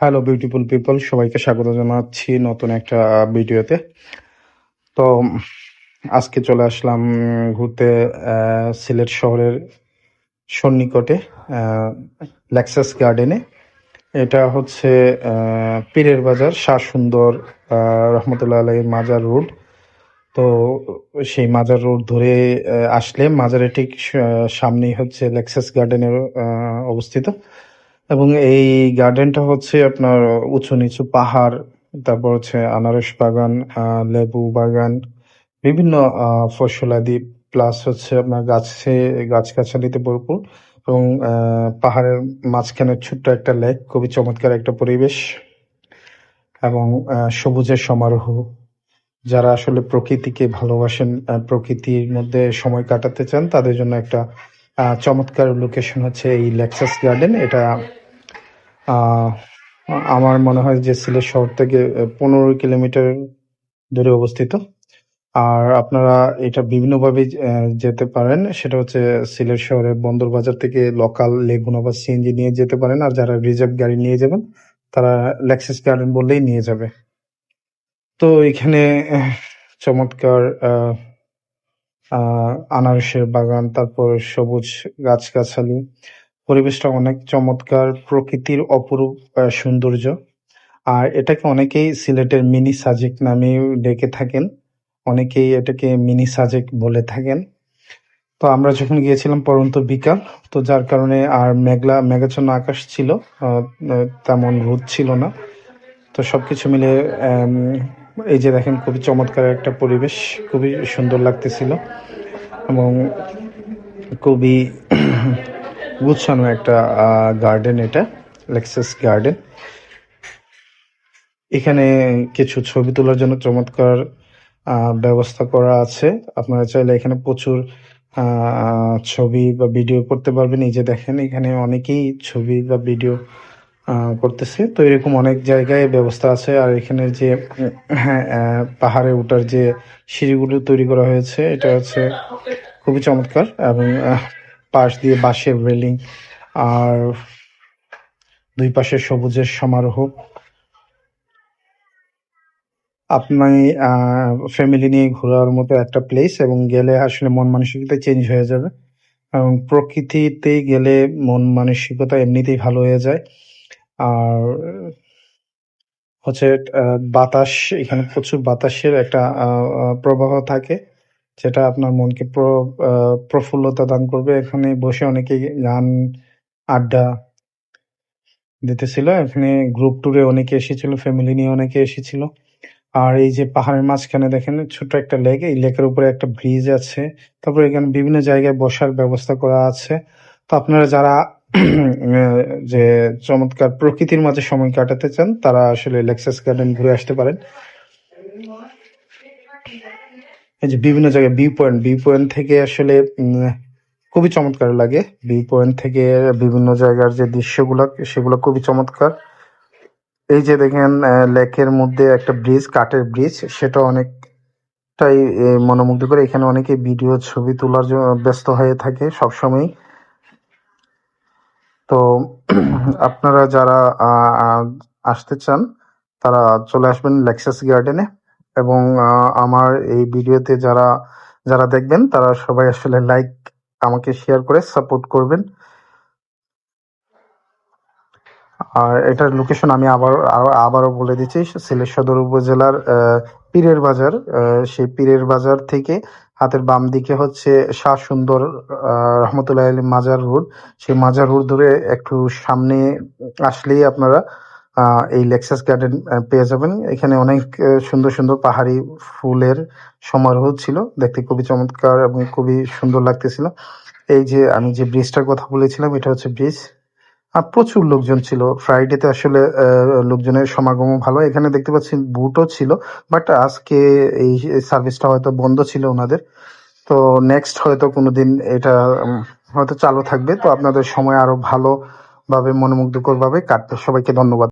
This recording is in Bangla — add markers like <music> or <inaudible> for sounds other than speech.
হ্যালো বিউটিফুল পিপল সবাইকে স্বাগত জানাচ্ছি নতুন একটা ভিডিওতে। তো আজকে চলে আসলাম ঘুরতে সিলেট শহরের সন্নিকটে লেক্সাস গার্ডেনে এটা হচ্ছে পীরের বাজার শাহ সুন্দর রহমতুল্লাহ আলাই মাজার রোড। তো, সেই মাজার রোড ধরে আসলে মাজারে ঠিক সামনেই হচ্ছে লেক্সাস গার্ডেনের অবস্থিত। এবং এই গার্ডেনটা হচ্ছে আপনার উঁচু নিচু পাহাড়, তারপর হচ্ছে আনারস বাগান লেবু বাগান, বিভিন্ন ফসলাদি প্লাস হচ্ছে আপনার গাছে গাছগাছালিতে ভরপুর এবং পাহাড়ের মাঝখানে ছোট্ট একটা লেক খুবই চমৎকার একটা পরিবেশ এবং সবুজের সমারোহ। যারা আসলে প্রকৃতিকে ভালোবাসেন প্রকৃতির মধ্যে সময় কাটাতে চান, তাদের জন্য একটা চমৎকার লোকেশন হচ্ছে এই লেক্সাস গার্ডেন এটা আমার মনে হয় যে সিলেট শহর থেকে পনেরো কিলোমিটার দূরে অবস্থিত। আর আপনারা এটা বিভিন্নভাবে যেতে পারেন। সেটা হচ্ছে সিলেট শহরের বন্দর বাজার থেকে লোকাল লেগুনা বা সিএনজি নিয়ে যেতে পারেন। আর যারা রিজার্ভ গাড়ি নিয়ে যাবেন, তারা লেক্সাস গার্ডেন বললেই নিয়ে যাবে। তো এখানে চমৎকার আহ, আনারসের বাগান তারপর সবুজ গাছগাছালি। পরিবেশটা অনেক চমৎকার প্রকৃতির অপরূপ সৌন্দর্য। আর এটাকে অনেকেই সিলেটের মিনি সাজেক নামে ডেকে থাকেন। অনেকেই এটাকে মিনি সাজেক বলে থাকেন। তো আমরা যখন গিয়েছিলাম পরন্ত বিকাল তো যার কারণে আর মেঘলা মেঘাচ্ছন্ন আকাশ ছিল তেমন রোদ ছিল না। তো সবকিছু মিলে এই যে দেখেন খুবই চমৎকার একটা পরিবেশ, খুবই সুন্দর লাগতেছিল এবং খুবই <clears throat> গুছানো একটা গার্ডেন এটা লেক্সাস গার্ডেন এখানে কিছু ছবি তোলার জন্য চমৎকার ব্যবস্থা করা আছে। আপনারা চাইলে এখানে প্রচুর ছবি বা ভিডিও করতে পারবেন। এই যে দেখেন, এখানে অনেকেই ছবি বা ভিডিও করতেছে। তো এরকম অনেক জায়গায় ব্যবস্থা আছে। আর এখানে যে হ্যাঁ পাহাড়ে ওঠার যে সিঁড়িগুলো তৈরি করা হয়েছে, এটা হচ্ছে খুবই চমৎকার। এবং পাশ দিয়ে বাঁশের রেলিং। আর দুই পাশে সবুজের সমারোহ। আপনি ফ্যামিলি নিয়ে ঘোরার মতো একটা প্লেস এবং গেলে আসলে মন মানসিকতা চেঞ্জ হয়ে যাবে। এবং প্রকৃতিতে গেলে মন মানসিকতা এমনিতেই ভালো হয়ে যায়। আর হচ্ছে বাতাস এখানে প্রচুর বাতাসের একটা আহ, প্রবাহ থাকে যেটা আপনার মনকে প্রফুল্লতা দান করবে। এখানে বসে অনেকে গান আড্ডা দিতেছিল। এখানে গ্রুপ ট্যুরে অনেকে এসেছিল ফ্যামিলি নিয়ে অনেকে এসেছিল। আর এই যে পাহাড়ের মাঝখানে দেখেন ছোট একটা লেক এই লেকের উপরে একটা ব্রিজ আছে। তারপর এখানে বিভিন্ন জায়গায় বসার ব্যবস্থা করা আছে। তো আপনারা যারা যে চমৎকার প্রকৃতির মাঝে সময় কাটাতে চান, তারা আসলে লেক্সাস গার্ডেন ঘুরে আসতে পারেন। এই যে বিভিন্ন জায়গায় ভিউ পয়েন্ট ভিউ পয়েন্ট থেকে আসলে খুবই চমৎকার লাগে। ভিউ পয়েন্ট থেকে বিভিন্ন জায়গার যে দৃশ্যগুলো, সেগুলো খুবই চমৎকার। এই যে দেখেন লেকের মধ্যে একটা ব্রিজ, কাঠের ব্রিজ, সেটা অনেকটাই মনোমুগ্ধ করে এখানে অনেকে ভিডিও ছবি তোলার জন্য ব্যস্ত হয়ে থাকে সবসময় তো আপনারা যারা আসতে চান, তারা চলে আসবেন লেক্সাস গার্ডেনে এবং আমার এই ভিডিওতে যারা যারা দেখবেন, তারা সবাই আসলে লাইক আমাকে শেয়ার করে সাপোর্ট করবেন। আর এটার লোকেশন আমি আবার আবারও বলে দিচ্ছি, সিলেট সদর উপজেলার পীরের বাজার সেই পীরের বাজার থেকে হাতের বাম দিকে হচ্ছে শাহ সুন্দর রহমতুল্লাহ আলী মাজার রোড। সেই মাজার রোড ধরে একটু সামনে আসলেই আপনারা এই লেক্সাস গার্ডেন পেয়ে যাবেন। এখানে অনেক সুন্দর সুন্দর পাহাড়ি ফুলের সমারোহ ছিল। দেখতে খুবই চমৎকার এবং খুবই সুন্দর লাগতেছিল। এই যে আমি যে ব্রিজটার কথা বলেছিলাম, এটা হচ্ছে ব্রিজ প্রচুর লোকজন ছিল। ফ্রাইডেতে আসলে লোকজনের সমাগম ভালো। এখানে দেখতে পাচ্ছি বুটও ছিল বাট আজকে এই সার্ভিসটা হয়তো বন্ধ ছিল ওনাদের। তো নেক্সট হয়তো কোনোদিন এটা হয়তো চালু থাকবে। তো আপনাদের সময় আরও ভালো ভাবে মনোমুগ্ধকর ভাবে কাটবে। সবাইকে ধন্যবাদ।